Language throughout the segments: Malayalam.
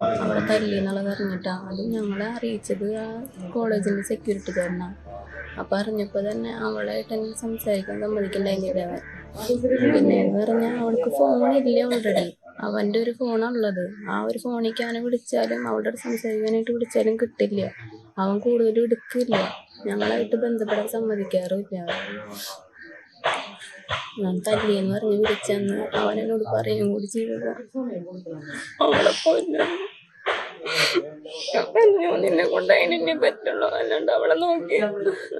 അവിടെ തല്ലി എന്നുള്ളത് അറിഞ്ഞിട്ടാണ് ഞങ്ങളെ അറിയിച്ചത് ആ കോളേജിന്റെ സെക്യൂരിറ്റിക്കാരനാണ് അപ്പം അറിഞ്ഞപ്പോൾ തന്നെ അവളായിട്ട് എന്നെ സംസാരിക്കാൻ സമ്മതിക്കണ്ടായിരുന്നില്ല പിന്നെ എന്ന് പറഞ്ഞാൽ അവൾക്ക് ഫോണില്ല ഓൾറെഡി അവന്റെ ഒരു ഫോണുള്ളത് ആ ഒരു ഫോണിലേക്ക് വിളിച്ചാലും അവളുടെ സംസാരിക്കാനായിട്ട് വിളിച്ചാലും കിട്ടില്ല. അവൻ കൂടുതലും എടുക്കില്ല. ഞങ്ങളായിട്ട് ബന്ധപ്പെടാൻ സമ്മതിക്കാറുമില്ല ഞാൻ തല്ലിയെന്ന് പറഞ്ഞ് വിളിച്ചെന്ന് അവൻ എന്നോട് പറയും കൂടി ചെയ്തത് പറഞ്ഞു നിന്നെ കൊണ്ട് അതിനെ പറ്റുള്ളൂ. അല്ലാണ്ട് അവളെ നോക്കി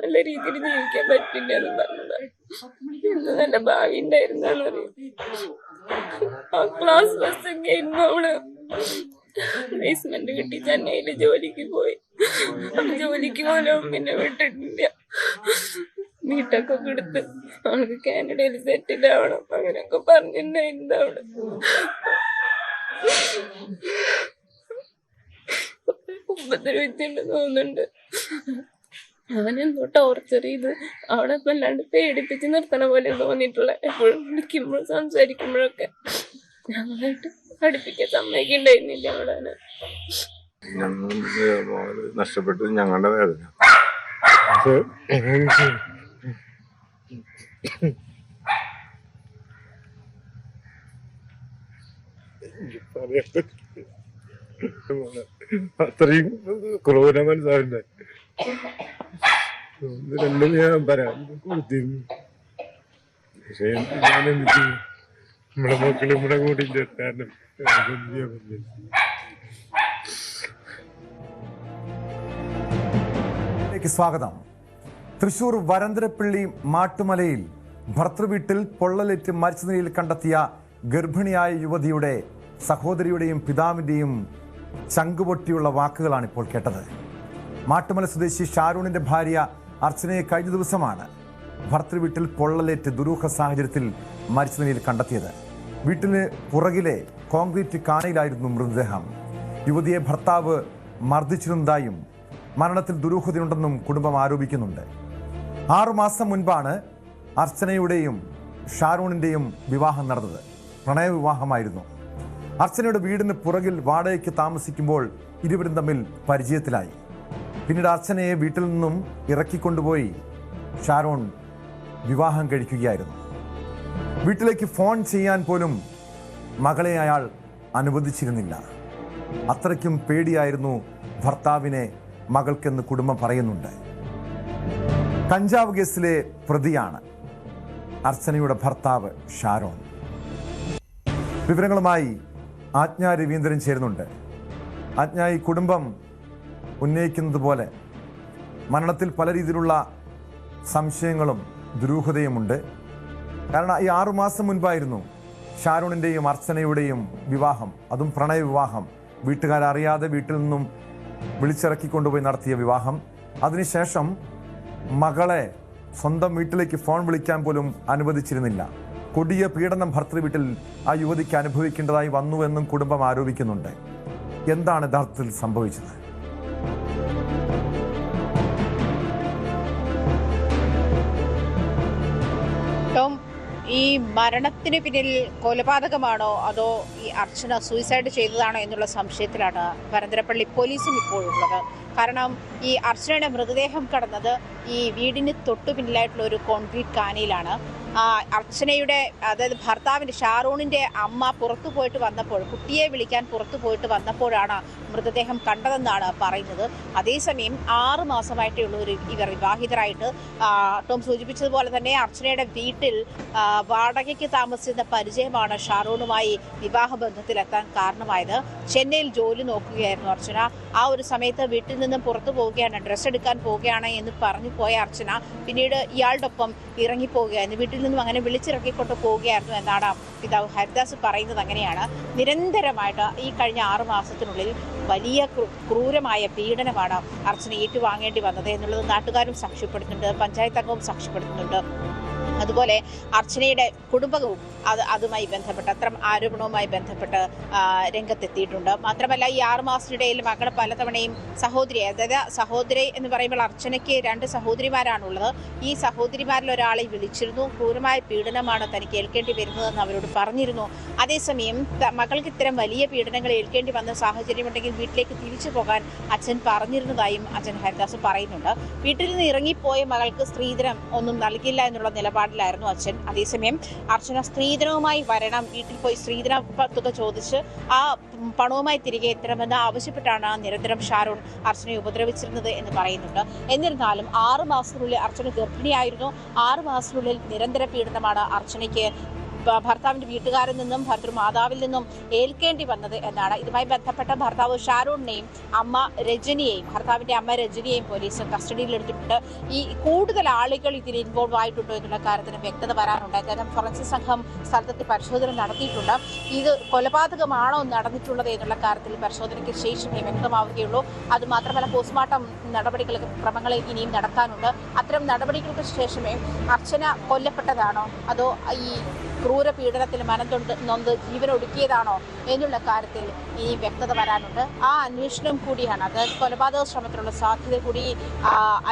നല്ല രീതിയിൽ ജീവിക്കാൻ പറ്റില്ല എന്ന് പറഞ്ഞത്. ഇന്ന് നല്ല ഭാവി ഉണ്ടായിരുന്നെന്ന് ആ ക്ലാസ് ബസ്സൊക്കെ ആയിരുന്നു അവൾ പ്ലേസ്മെന്റ് കിട്ടി. ചെന്നൈയിൽ ജോലിക്ക് പോയി. ജോലിക്ക് പോലും പിന്നെ വിട്ടിട്ടില്ല. വീട്ടൊക്കെ കൊടുത്ത് അവൾക്ക് കാനഡയിൽ സെറ്റിൽ ആവണം അങ്ങനെയൊക്കെ പറഞ്ഞിട്ടുണ്ടായിരുന്നു അവൾ ഉപദ്രവിച്ചുണ്ട് തോന്നുന്നുണ്ട് അവനെന്തോ ടോർച്ചർ ചെയ്ത് അവിടെ വല്ലാണ്ട് പേടിപ്പിച്ച് നിർത്തണ പോലെ തോന്നിയിട്ടുള്ള എപ്പോഴും വിളിക്കുമ്പോഴും സംസാരിക്കുമ്പോഴൊക്കെ ഞങ്ങളായിട്ട് അടുപ്പിക്കാൻ സമ്മതിക്കണ്ടായിരുന്നില്ല അവിടെ അവനെ. ഞങ്ങൾ നഷ്ടപ്പെട്ടത് ഞങ്ങളുടെ വേദന. അത്രയും ക്രൂര മനസ്സാവില്ലേ രണ്ടും ഞാൻ പറയാൻ കൊടുത്തിരുന്നു പക്ഷെ ഞാൻ എനിക്ക് നമ്മളെ മക്കളും ഇവിടെ കൂടി. ലേക്ക് സ്വാഗതം. തൃശൂർ വരന്തരപ്പള്ളി മാട്ടുമലയിൽ ഭർത്തൃവീട്ടിൽ പൊള്ളലേറ്റ് മരിച്ച നിലയിൽ കണ്ടെത്തിയ ഗർഭിണിയായ യുവതിയുടെ സഹോദരിയുടെയും പിതാവിന്റെയും ചങ്കുപൊട്ടിയുള്ള വാക്കുകളാണ് ഇപ്പോൾ കേട്ടത്. മാട്ടുമല സ്വദേശി ഷാരൂണിന്റെ ഭാര്യ അർച്ചനയെ കഴിഞ്ഞ ദിവസമാണ് ഭർത്തൃവീട്ടിൽ പൊള്ളലേറ്റ് ദുരൂഹ സാഹചര്യത്തിൽ മരിച്ച നിലയിൽ കണ്ടെത്തിയത്. വീട്ടിന് പുറകിലെ കോൺക്രീറ്റ് കാനയിലായിരുന്നു മൃതദേഹം. യുവതിയെ ഭർത്താവ് മർദ്ദിച്ചിരുന്നതായും മരണത്തിൽ ദുരൂഹതയുണ്ടെന്നും കുടുംബം ആരോപിക്കുന്നുണ്ട്. ആറുമാസം മുൻപാണ് അർച്ചനയുടെയും ഷാരൂണിന്റെയും വിവാഹം നടന്നത്. പ്രണയവിവാഹമായിരുന്നു. അർച്ചനയുടെ വീടിന് പുറകിൽ വാടകയ്ക്ക് താമസിക്കുമ്പോൾ ഇരുവരും തമ്മിൽ പരിചയത്തിലായി. പിന്നീട് അർച്ചനയെ വീട്ടിൽ നിന്നും ഇറക്കിക്കൊണ്ടുപോയി ഷാരോൺ വിവാഹം കഴിക്കുകയായിരുന്നു. വീട്ടിലേക്ക് ഫോൺ ചെയ്യാൻ പോലും മകളെ അയാൾ അനുവദിച്ചിരുന്നില്ല. അത്രയ്ക്കും പേടിയായിരുന്നു ഭർത്താവിനെ മകൾക്കെന്ന് കുടുംബം പറയുന്നുണ്ട്. കഞ്ചാവ് കേസിലെ പ്രതിയാണ് അർച്ചനയുടെ ഭർത്താവ് ഷാരോൺ. വിവരങ്ങളുമായി ആജ്ഞ രവീന്ദ്രൻ ചേരുന്നുണ്ട്. ആജ്ഞ ഈ കുടുംബം ഉന്നയിക്കുന്നത് പോലെ മരണത്തിൽ പല രീതിയിലുള്ള സംശയങ്ങളും ദുരൂഹതയുമുണ്ട്. കാരണം ഈ ആറുമാസം മുൻപായിരുന്നു ഷാരൂണിന്റെയും അർച്ചനയുടെയും വിവാഹം അതും പ്രണയവിവാഹം വീട്ടുകാരറിയാതെ വീട്ടിൽ നിന്നും വിളിച്ചിറക്കിക്കൊണ്ടുപോയി നടത്തിയ വിവാഹം. അതിനുശേഷം മകളെ സ്വന്തം വീട്ടിലേക്ക് ഫോൺ വിളിക്കാൻ പോലും അനുവദിച്ചിരുന്നില്ല. കൊടിയ പീഡനം ഭർത്തൃ വീട്ടിൽ ആ യുവതിക്ക് അനുഭവിക്കേണ്ടതായി വന്നുവെന്നും കുടുംബം ആരോപിക്കുന്നുണ്ട്. എന്താണ് യഥാർത്ഥത്തിൽ സംഭവിച്ചത്? ഈ മരണത്തിന് പിന്നിൽ കൊലപാതകമാണോ അതോ ഈ അർച്ചന സൂയിസൈഡ് ചെയ്തതാണോ എന്നുള്ള സംശയത്തിലാണ് പരന്തരപ്പള്ളി പോലീസും ഇപ്പോഴുള്ളത് കാരണം ഈ അർച്ചനയുടെ മൃതദേഹം കടന്നത് ഈ വീടിന് തൊട്ടു പിന്നിലായിട്ടുള്ള ഒരു കോൺക്രീറ്റ് കാനയിലാണ്. അർച്ചനയുടെ അതായത് ഭർത്താവിന്റെ ഷാറൂണിന്റെ അമ്മ പുറത്തു പോയിട്ട് വന്നപ്പോൾ കുട്ടിയെ വിളിക്കാൻ പുറത്തു പോയിട്ട് വന്നപ്പോഴാണ് മൃതദേഹം കണ്ടതെന്നാണ് പറയുന്നത്. അതേസമയം ആറ് മാസമായിട്ടേ ഉള്ളൂ ഒരു ഇവർ വിവാഹിതരായിട്ട്. ടോം സൂചിപ്പിച്ചതുപോലെ തന്നെ അർച്ചനയുടെ വീട്ടിൽ വാടകയ്ക്ക് താമസിച്ചിരുന്ന പരിചയമാണ് ഷാറൂണുമായി വിവാഹ ബന്ധത്തിലെത്താൻ കാരണമായത്. ചെന്നൈയിൽ ജോലി നോക്കുകയായിരുന്നു അർച്ചന. ആ ഒരു സമയത്ത് വീട്ടിൽ നിന്നും പുറത്തു പോവുകയാണ് ഡ്രസ്സ് എടുക്കാൻ പോവുകയാണ് എന്ന് പറഞ്ഞു പോയ അർച്ചന. പിന്നീട് ഇയാളുടെ ഒപ്പം ഇറങ്ങിപ്പോവുകയായിരുന്നു. വീട്ടിൽ നിന്നും അങ്ങനെ വിളിച്ചിറക്കിക്കൊണ്ട് പോവുകയായിരുന്നു എന്നാണ് പിതാവ് ഹരിദാസ് പറയുന്നത് അങ്ങനെയാണ്. നിരന്തരമായിട്ട് ഈ കഴിഞ്ഞ ആറു മാസത്തിനുള്ളിൽ വലിയ ക്രൂരമായ പീഡനമാണ് അർച്ചന ഏറ്റുവാങ്ങേണ്ടി വന്നത് എന്നുള്ളത് നാട്ടുകാരും സാക്ഷ്യപ്പെടുത്തുന്നുണ്ട് പഞ്ചായത്ത് അംഗവും സാക്ഷ്യപ്പെടുത്തുന്നുണ്ട്. അതുപോലെ അർച്ചനയുടെ കുടുംബവും അത് അതുമായി ബന്ധപ്പെട്ട് അത്തരം ആരോപണവുമായി ബന്ധപ്പെട്ട് രംഗത്തെത്തിയിട്ടുണ്ട്. മാത്രമല്ല ഈ ആറു മാസത്തിനിടയിൽ മകൾ പലതവണയും സഹോദരി അതായത് സഹോദരി എന്ന് പറയുമ്പോൾ അർച്ചനയ്ക്ക് രണ്ട് സഹോദരിമാരാണുള്ളത്. ഈ സഹോദരിമാരിൽ ഒരാളെ വിളിച്ചിരുന്നു. ക്രൂരമായ പീഡനമാണ് തനിക്ക് ഏൽക്കേണ്ടി വരുന്നതെന്ന് അവരോട് പറഞ്ഞിരുന്നു. അതേസമയം മകൾക്ക് ഇത്തരം വലിയ പീഡനങ്ങൾ ഏൽക്കേണ്ടി വന്ന സാഹചര്യമുണ്ടെങ്കിൽ വീട്ടിലേക്ക് തിരിച്ചു പോകാൻ അച്ഛൻ പറഞ്ഞിരുന്നതായും അച്ഛൻ ഹരിദാസ് പറയുന്നുണ്ട്. വീട്ടിൽ നിന്ന് ഇറങ്ങിപ്പോയ മകൾക്ക് സ്ത്രീധനം ഒന്നും നൽകില്ല എന്നുള്ള നിലപാടിലായിരുന്നു അച്ഛൻ. അതേസമയം അർച്ചന സ്ത്രീധനവുമായി വരണം വീട്ടിൽ പോയി സ്ത്രീധന തുക ചോദിച്ച് ആ പണവുമായി തിരികെ എത്തണമെന്ന് ആവശ്യപ്പെട്ടാണ് നിരന്തരം ഷാരോൺ അർച്ചനയെ ഉപദ്രവിച്ചിരുന്നത് എന്ന് പറയുന്നുണ്ട്. എന്നിരുന്നാലും ആറ് മാസത്തിനുള്ളിൽ അർച്ചന ഗർഭിണിയായിരുന്നു. ആറ് മാസത്തിനുള്ളിൽ നിരന്തര പീഡനമാണ് അർച്ചനയ്ക്ക് ഭർത്താവിന്റെ വീട്ടുകാരിൽ നിന്നും ഭർത്തൃമാതാവിൽ നിന്നും ഏൽക്കേണ്ടി വന്നത് എന്നാണ്. ഇതുമായി ബന്ധപ്പെട്ട ഭർത്താവ് ഷാരൂണിനെയും അമ്മ രജനിയെയും ഭർത്താവിന്റെ അമ്മ രജനിയെയും പോലീസ് കസ്റ്റഡിയിലെടുത്തിട്ടുണ്ട്. ഈ കൂടുതൽ ആളുകൾ ഇതിൽ ഇൻവോൾവ് ആയിട്ടുണ്ടോ എന്നുള്ള കാര്യത്തിന് വ്യക്തത വരാനുണ്ട്. കാരണം ഫോറൻസിക് സംഘം സ്ഥലത്തെത്തി പരിശോധന നടത്തിയിട്ടുണ്ട്. ഇത് കൊലപാതകമാണോ നടന്നിട്ടുള്ളത് എന്നുള്ള കാര്യത്തിൽ പരിശോധനയ്ക്ക് ശേഷമേ വ്യക്തമാവുകയുള്ളൂ. അതുമാത്രമല്ല പോസ്റ്റ്മോർട്ടം നടപടികൾ ക്രമങ്ങൾ ഇനിയും നടക്കാനുണ്ട് അത്തരം നടപടികൾക്ക് ശേഷമേ അർച്ചന കൊല്ലപ്പെട്ടതാണോ? അതോ ഈ ക്രൂര പീഡനത്തിൽ മനം തൊണ്ട് നൊന്ത് ജീവനൊടുക്കിയതാണോ എന്നുള്ള കാര്യത്തിൽ ഇനി വ്യക്തത വരാനുണ്ട്. ആ അന്വേഷണം കൂടിയാണ് അത് കൊലപാതക ശ്രമത്തിനുള്ള സാധ്യത കൂടി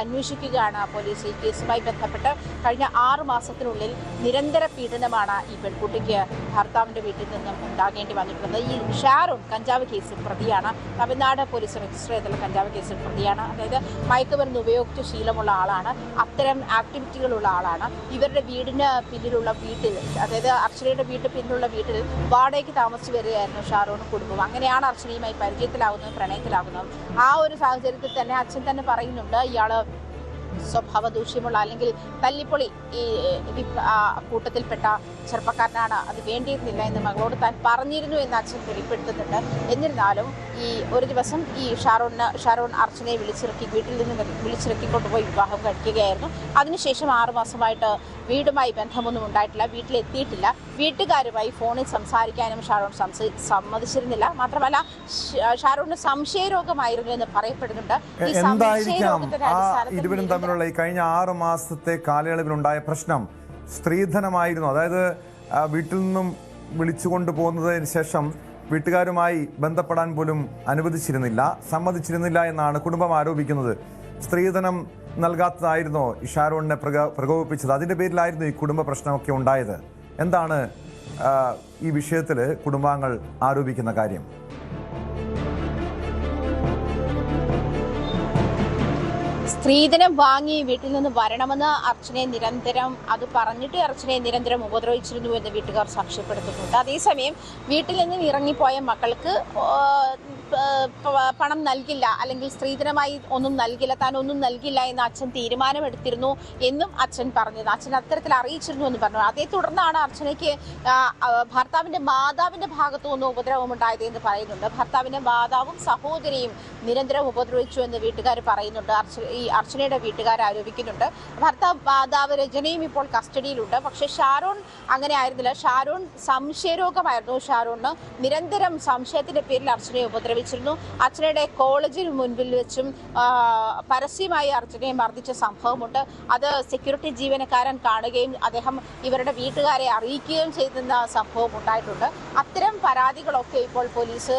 അന്വേഷിക്കുകയാണ് പോലീസ് ഈ കേസുമായി ബന്ധപ്പെട്ട്. കഴിഞ്ഞ ആറു മാസത്തിനുള്ളിൽ നിരന്തര പീഡനമാണ് ഈ പെൺകുട്ടിക്ക് ഭർത്താവിന്റെ വീട്ടിൽ നിന്നും ഉണ്ടാകേണ്ടി വന്നിട്ടുള്ളത്. ഈ ഷാരോൺ കഞ്ചാവ് കേസിൽ പ്രതിയാണ്. തമിഴ്നാട് പോലീസ് രജിസ്റ്റർ ചെയ്തുള്ള കഞ്ചാവ് കേസിൽ പ്രതിയാണ്. അതായത് മയക്കുമരുന്ന് ഉപയോഗിച്ച ശീലമുള്ള ആളാണ്. അത്തരം ആക്ടിവിറ്റികളുള്ള ആളാണ്. ഇവരുടെ വീടിന് പിന്നിലുള്ള വീട്ടിൽ അതായത് അർച്ചനയുടെ വീട്ടിൽ പിന്നിലുള്ള വീട്ടിൽ വാടകയ്ക്ക് താമസിച്ച് വരികയായിരുന്നു ഷാറൂണും കുടുംബം അങ്ങനെയാണ് അർച്ചനയുമായി പരിചയത്തിലാകുന്നതും പ്രണയത്തിലാകുന്നതും ആ ഒരു സാഹചര്യത്തിൽ തന്നെ അച്ഛൻ തന്നെ പറയുന്നുണ്ട് ഇയാൾ സ്വഭാവ ദൂഷ്യമുള്ള അല്ലെങ്കിൽ തല്ലിപ്പൊളി ഈ ആ കൂട്ടത്തിൽപ്പെട്ട ചെറുപ്പക്കാരനാണ് അത് വേണ്ടിയിരുന്നില്ല എന്ന് മകളോട് താൻ പറഞ്ഞിരുന്നു എന്ന് അച്ഛൻ വെളിപ്പെടുത്തുന്നുണ്ട്. എന്നിരുന്നാലും ഈ ഒരു ദിവസം ഈ ഷാറൂണിന് ഷാറൂൺ അർച്ചനയെ വിളിച്ചിറക്കി വീട്ടിൽ നിന്ന് വിളിച്ചിറക്കി കൊണ്ടുപോയി വിവാഹം കഴിക്കുകയായിരുന്നു. അതിനുശേഷം ആറുമാസമായിട്ട് വീടുമായി ബന്ധമൊന്നും ഉണ്ടായിട്ടില്ല വീട്ടിലെത്തിയിട്ടില്ല. വീട്ടുകാരുമായി ഫോണിൽ സംസാരിക്കാനും ഷാറൂൺ സമ്മതിച്ചിരുന്നില്ല. മാത്രമല്ല ഷാറോണിന് സംശയരോഗമായിരുന്നു എന്ന് പറയപ്പെടുന്നുണ്ട്. ഈ സംശയ സംശയരോഗത്തിന്റെ അടിസ്ഥാനത്തിൽ തമ്മിലുള്ള ഈ കഴിഞ്ഞ ആറ് മാസത്തെ കാലയളവിലുണ്ടായ പ്രശ്നം. സ്ത്രീധനമായിരുന്നു. അതായത് വീട്ടിൽ നിന്നും വിളിച്ചു കൊണ്ടുപോകുന്നതിന് ശേഷം വീട്ടുകാരുമായി ബന്ധപ്പെടാൻ പോലും അനുവദിച്ചിരുന്നില്ല സമ്മതിച്ചിരുന്നില്ല എന്നാണ് കുടുംബം ആരോപിക്കുന്നത്. സ്ത്രീധനം നൽകാത്തതായിരുന്നോ ഇഷാരോണിനെ ഷാരോണിനെ പ്രക പ്രകോപിപ്പിച്ചത്. അതിന്റെ പേരിലായിരുന്നു ഈ കുടുംബ പ്രശ്നമൊക്കെ ഉണ്ടായത്. എന്താണ് ഈ വിഷയത്തിൽ കുടുംബാംഗങ്ങൾ ആരോപിക്കുന്ന കാര്യം? സ്ത്രീധനം വാങ്ങി വീട്ടിൽ നിന്ന് വരണമെന്ന് അർച്ചനയെ നിരന്തരം അത് പറഞ്ഞിട്ട് അർച്ചനയെ നിരന്തരം ഉപദ്രവിച്ചിരുന്നു എന്ന് വീട്ടുകാർ സാക്ഷ്യപ്പെടുത്തുന്നുണ്ട്. അതേസമയം വീട്ടിൽ നിന്ന് ഇറങ്ങിപ്പോയ മക്കൾക്ക് പണം നൽകില്ല. അല്ലെങ്കിൽ സ്ത്രീധനമായി ഒന്നും നൽകില്ല. താൻ ഒന്നും നൽകില്ല എന്ന് അച്ഛൻ തീരുമാനമെടുത്തിരുന്നു എന്നും അച്ഛൻ പറഞ്ഞത് അച്ഛൻ അത്തരത്തിൽ അറിയിച്ചിരുന്നു എന്ന് പറഞ്ഞു. അതേ തുടർന്നാണ് അർച്ചനയ്ക്ക് ഭർത്താവിന്റെ മാതാവിന്റെ ഭാഗത്തു നിന്ന് ഉപദ്രവം ഉണ്ടായത് എന്ന് പറയുന്നുണ്ട്. ഭർത്താവിന്റെ മാതാവും സഹോദരിയും നിരന്തരം ഉപദ്രവിച്ചു എന്ന് വീട്ടുകാർ പറയുന്നുണ്ട്. അർച്ച ഈ അർച്ചനയുടെ വീട്ടുകാർ ആരോപിക്കുന്നുണ്ട്. ഭർത്താവ് മാതാവ് രചനയും ഇപ്പോൾ കസ്റ്റഡിയിലുണ്ട്. പക്ഷെ ഷാരോൺ അങ്ങനെ ആയിരുന്നില്ല. ഷാരോൺ സംശയരോഗമായിരുന്നു. ഷാരോണിന് നിരന്തരം സംശയത്തിന്റെ പേരിൽ അർച്ചനയെ ഉപദ്രവിച്ചിരുന്നു അർച്ചനയുടെ കോളേജിന് മുൻപിൽ വെച്ചും പരസ്യമായി അർച്ചനയെ മർദ്ദിച്ച സംഭവമുണ്ട്. അത് സെക്യൂരിറ്റി ജീവനക്കാരൻ കാണുകയും അദ്ദേഹം ഇവരുടെ വീട്ടുകാരെ അറിയിക്കുകയും ചെയ്തെന്ന സംഭവം ഉണ്ടായിട്ടുണ്ട്. അത്തരം പരാതികളൊക്കെ ഇപ്പോൾ പോലീസ്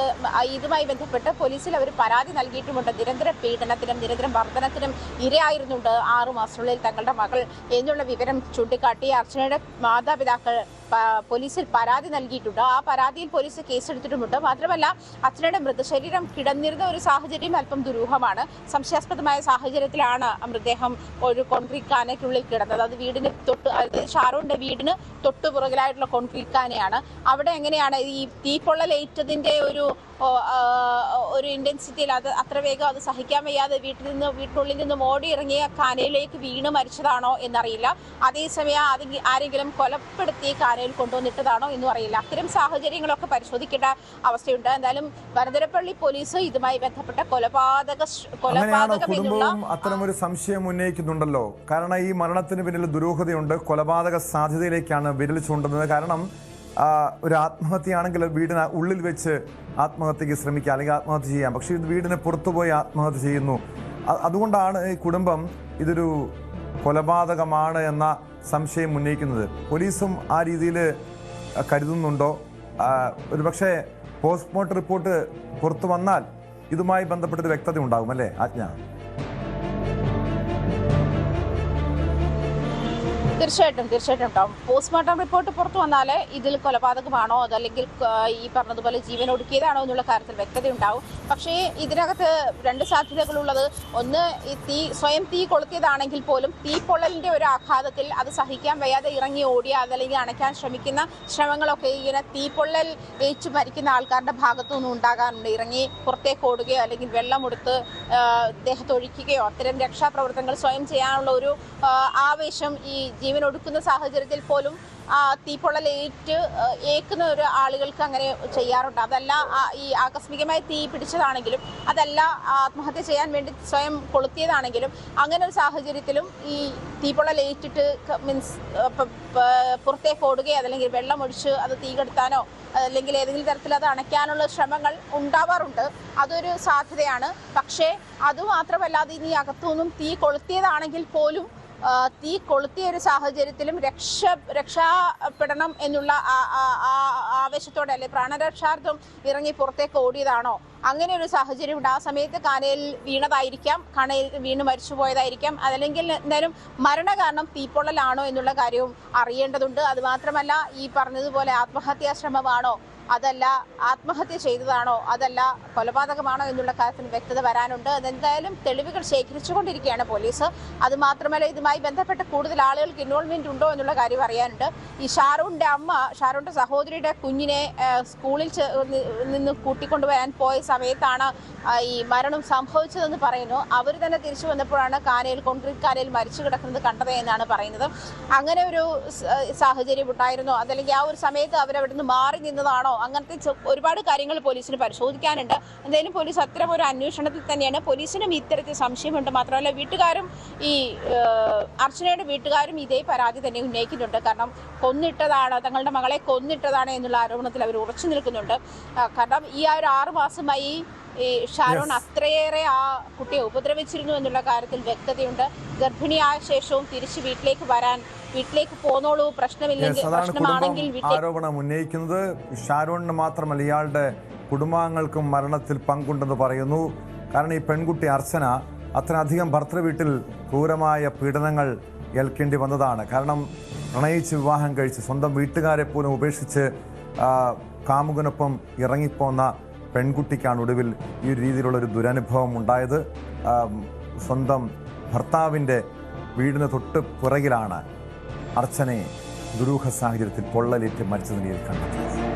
ഇതുമായി ബന്ധപ്പെട്ട് പോലീസിൽ അവർ പരാതി നൽകിയിട്ടുമുണ്ട്. നിരന്തര പീഡനത്തിനും നിരന്തരം മർദ്ദനത്തിനും ഇരയായിരുന്നുണ്ട് ആറു മാസത്തിനുള്ളിൽ തങ്ങളുടെ മകൾ എന്നുള്ള വിവരം ചൂണ്ടിക്കാട്ടി അർച്ചനയുടെ മാതാപിതാക്കൾ പോലീസിൽ പരാതി നൽകിയിട്ടുണ്ട്. ആ പരാതിയിൽ പോലീസ് കേസെടുത്തിട്ടുമുണ്ട്. മാത്രമല്ല അച്ഛനയുടെ മൃതശരീരം കിടന്നിരുന്ന ഒരു സാഹചര്യം അല്പം ദുരൂഹമാണ്. സംശയാസ്പദമായ സാഹചര്യത്തിലാണ് മൃതദേഹം ഒരു കോൺക്രീറ്റ് കാനയ്ക്കുള്ളിൽ കിടന്നത്. അത് വീടിന് തൊട്ട് ഷാറൂണിന്റെ വീടിന് തൊട്ടു പുറകിലായിട്ടുള്ള കോൺക്രീറ്റ് കാനയാണ് അവിടെ എങ്ങനെയാണ് ഈ തീപ്പൊള്ളലേറ്റതിന്റെ ഒരു ഒരു ഇന്റൻസിറ്റിയിൽ അത് അത്ര വേഗം അത് സഹിക്കാൻ വയ്യാതെ വീട്ടിൽ നിന്ന് വീട്ടിനുള്ളിൽ നിന്ന് ഓടി ഇറങ്ങിയ കാനയിലേക്ക് വീണ് മരിച്ചതാണോ എന്നറിയില്ല. അതേസമയം അത് ആരെങ്കിലും കൊലപ്പെടുത്തി കാനയിൽ കൊണ്ടുവന്നിട്ടതാണോ എന്നും അറിയില്ല. അത്തരം സാഹചര്യങ്ങളൊക്കെ പരിശോധിക്കേണ്ട അവസ്ഥയുണ്ട്. എന്തായാലും വനന്തരപ്പള്ളി പോലീസ് ഇതുമായി ബന്ധപ്പെട്ട കൊലപാതക കൊലപാതക അങ്ങനെയാണോ കൊലപാതകം എന്നുള്ള കുടുംബവും അത്തരമൊരു സംശയം ഉന്നയിക്കുന്നുണ്ടല്ലോ? കാരണം ഈ മരണത്തിന് പിന്നിൽ ദുരൂഹതയുണ്ട്. കൊലപാതക സാധ്യതയിലേക്കാണ് വിരൽ ചൂണ്ടുന്നത്. കാരണം ഒരു ആത്മഹത്യയാണെങ്കിൽ വീടിന് ഉള്ളിൽ വെച്ച് ആത്മഹത്യക്ക് ശ്രമിക്കുക അല്ലെങ്കിൽ ആത്മഹത്യ ചെയ്യാം. പക്ഷേ ഇത് വീടിന് പുറത്തുപോയി ആത്മഹത്യ ചെയ്യുന്നു. അതുകൊണ്ടാണ് ഈ കുടുംബം ഇതൊരു കൊലപാതകമാണ് എന്ന സംശയം ഉന്നയിക്കുന്നത്. പോലീസും ആ രീതിയിൽ കരുതുന്നുണ്ടോ? ഒരു ഒരുപക്ഷെ പോസ്റ്റ്മോർട്ടം റിപ്പോർട്ട് പുറത്തു വന്നാൽ ഇതുമായി ബന്ധപ്പെട്ടൊരു വ്യക്തത ഉണ്ടാകും അല്ലേ ആജ്ഞ? തീർച്ചയായിട്ടും തീർച്ചയായിട്ടും കേട്ടോ പോസ്റ്റ്മോർട്ടം റിപ്പോർട്ട് പുറത്തു വന്നാലേ ഇതിൽ കൊലപാതകമാണോ? അതല്ലെങ്കിൽ ഈ പറഞ്ഞതുപോലെ ജീവൻ ഒടുക്കിയതാണോ എന്നുള്ള കാര്യത്തിൽ വ്യക്തത ഉണ്ടാവും പക്ഷേ ഇതിനകത്ത് രണ്ട് സാധ്യതകളുള്ളത്. ഒന്ന് ഈ തീ സ്വയം തീ കൊളുത്തിയതാണെങ്കിൽ പോലും തീ പൊള്ളലിന്റെ ഒരു ആഘാതത്തിൽ അത് സഹിക്കാൻ വയ്യാതെ ഇറങ്ങി ഓടിയ അതല്ലെങ്കിൽ അണയ്ക്കാൻ ശ്രമിക്കുന്ന ശ്രമങ്ങളൊക്കെ ഇങ്ങനെ തീ പൊള്ളൽ ഏച്ചു മരിക്കുന്ന ആൾക്കാരുടെ ഭാഗത്തു നിന്നും ഉണ്ടാകാറുണ്ട്. ഇറങ്ങി പുറത്തേക്ക് ഓടുകയോ അല്ലെങ്കിൽ വെള്ളമെടുത്ത് ദേഹത്തൊഴിക്കുകയോ അത്തരം രക്ഷാപ്രവർത്തനങ്ങൾ സ്വയം ചെയ്യാനുള്ള ഒരു ആവേശം ഈ ജീവൻ ഒടുക്കുന്ന സാഹചര്യത്തിൽ പോലും തീപ്പൊള്ളലേറ്റ് ഏക്കുന്ന ഒരു ആളുകൾക്ക് അങ്ങനെ ചെയ്യാറുണ്ട്. അതല്ല ഈ ആകസ്മികമായി തീ പിടിച്ചതാണെങ്കിലും അതല്ല ആത്മഹത്യ ചെയ്യാൻ വേണ്ടി സ്വയം കൊളുത്തിയതാണെങ്കിലും അങ്ങനെ ഒരു സാഹചര്യത്തിലും ഈ തീപ്പൊള്ളലേറ്റിട്ട് മീൻസ് പുറത്തേക്ക് ഓടുകയോ അതല്ലെങ്കിൽ വെള്ളമൊഴിച്ച് അത് തീ കെടുത്താനോ അല്ലെങ്കിൽ ഏതെങ്കിലും തരത്തിൽ അത് അണയ്ക്കാനുള്ള ശ്രമങ്ങൾ ഉണ്ടാവാറുണ്ട്. അതൊരു സാധ്യതയാണ്. പക്ഷേ അതുമാത്രമല്ലാതെ ഇനി അകത്തുനിന്നും തീ കൊളുത്തിയതാണെങ്കിൽ പോലും തീ കൊളുത്തിയ ഒരു സാഹചര്യത്തിലും രക്ഷ രക്ഷപ്പെടണം എന്നുള്ള ആവേശത്തോടെ അല്ലെ പ്രാണരക്ഷാർത്ഥം ഇറങ്ങി പുറത്തേക്ക് ഓടിയതാണോ? അങ്ങനെ ഒരു സാഹചര്യം ഉണ്ട്. ആ സമയത്ത് കാനയിൽ വീണതായിരിക്കാം. കണയിൽ വീണ് മരിച്ചു പോയതായിരിക്കാം. അതല്ലെങ്കിൽ എന്തായാലും മരണകാരണം തീപ്പൊള്ളലാണോ എന്നുള്ള കാര്യവും അറിയേണ്ടതുണ്ട്. അത് മാത്രമല്ല ഈ പറഞ്ഞതുപോലെ ആത്മഹത്യാ ശ്രമമാണോ? അതല്ല ആത്മഹത്യ ചെയ്തതാണോ? അതല്ല കൊലപാതകമാണോ എന്നുള്ള കാര്യത്തിന് വ്യക്തത വരാനുണ്ട്. അതെന്തായാലും തെളിവുകൾ ശേഖരിച്ചുകൊണ്ടിരിക്കുകയാണ് പോലീസ്. അത് മാത്രമല്ല ഇതുമായി ബന്ധപ്പെട്ട് കൂടുതൽ ആളുകൾക്ക് ഇൻവോൾവ്മെന്റ് ഉണ്ടോ എന്നുള്ള കാര്യം അറിയാനുണ്ട്. ഈ ഷാറൂണിന്റെ അമ്മ ഷാറൂണിന്റെ സഹോദരിയുടെ കുഞ്ഞിനെ സ്കൂളിൽ നിന്ന് കൂട്ടിക്കൊണ്ടുവരാൻ പോയ സമയത്താണ് ഈ മരണം സംഭവിച്ചതെന്ന് പറയുന്നു. അവർ തന്നെ തിരിച്ചു വന്നപ്പോഴാണ് കാനയിൽ കോൺക്രീറ്റ് കാനയിൽ മരിച്ചു കിടക്കുന്നത് കണ്ടത് എന്നാണ് പറയുന്നത്. അങ്ങനെ ഒരു സാഹചര്യം ഉണ്ടായിരുന്നോ. അതല്ലെങ്കിൽ ആ ഒരു സമയത്ത് അവരവിടുന്ന് മാറി നിന്നതാണോ അങ്ങനത്തെ ഒരുപാട് കാര്യങ്ങൾ പോലീസിന് പരിശോധിക്കാനുണ്ട്. എന്തായാലും പോലീസ് അത്തരം ഒരു അന്വേഷണത്തിൽ തന്നെയാണ്. പോലീസിനും ഇത്തരത്തിൽ സംശയമുണ്ട് മാത്രമല്ല വീട്ടുകാരും ഈ അർച്ചനയുടെ വീട്ടുകാരും ഇതേ പരാതി തന്നെ ഉന്നയിക്കുന്നുണ്ട്. കാരണം കൊന്നിട്ടതാണ് തങ്ങളുടെ മകളെ കൊന്നിട്ടതാണ് എന്നുള്ള ആരോപണത്തിൽ അവർ ഉറച്ചു നിൽക്കുന്നുണ്ട്. കാരണം ഈ ആ ഒരു ആറു മാസമായി ഈ ഷാരോൺ അത്രയേറെ ആ കുട്ടിയെ ഉപദ്രവിച്ചിരുന്നു എന്നുള്ള കാര്യത്തിൽ വ്യക്തതയുണ്ട്. ഗർഭിണിയായ ശേഷവും തിരിച്ച് വീട്ടിലേക്ക് വരാൻ വീട്ടിലേക്ക് പോന്നോളൂ പ്രശ്നമില്ലെങ്കിൽ പ്രശ്നമാണെങ്കിൽ ആരോപണം ഉന്നയിക്കുന്നത്. ഷാരോണിന് മാത്രമല്ല ഇയാളുടെ കുടുംബാംഗങ്ങൾക്കും മരണത്തിൽ പങ്കുണ്ടെന്ന് പറയുന്നു. കാരണം ഈ പെൺകുട്ടി അർച്ചന അത്രയധികം ഭർത്തൃ വീട്ടിൽ ക്രൂരമായ പീഡനങ്ങൾ ഏൽക്കേണ്ടി വന്നതാണ്. കാരണം പ്രണയിച്ച് വിവാഹം കഴിച്ച് സ്വന്തം വീട്ടുകാരെ പോലും ഉപേക്ഷിച്ച് കാമുകനൊപ്പം ഇറങ്ങിപ്പോന്ന പെൺകുട്ടിക്കാണ് ഒടുവിൽ ഈ ഒരു രീതിയിലുള്ള ഒരു ദുരനുഭവം ഉണ്ടായത്. സ്വന്തം ഭർത്താവിന്റെ വീടിന് തൊട്ട് പുറകിലാണ് അർച്ചനയെ ദുരൂഹ സാഹചര്യത്തിൽ പൊള്ളലേറ്റ് മരിച്ച നിലയിൽ കണ്ടെത്തിയത്.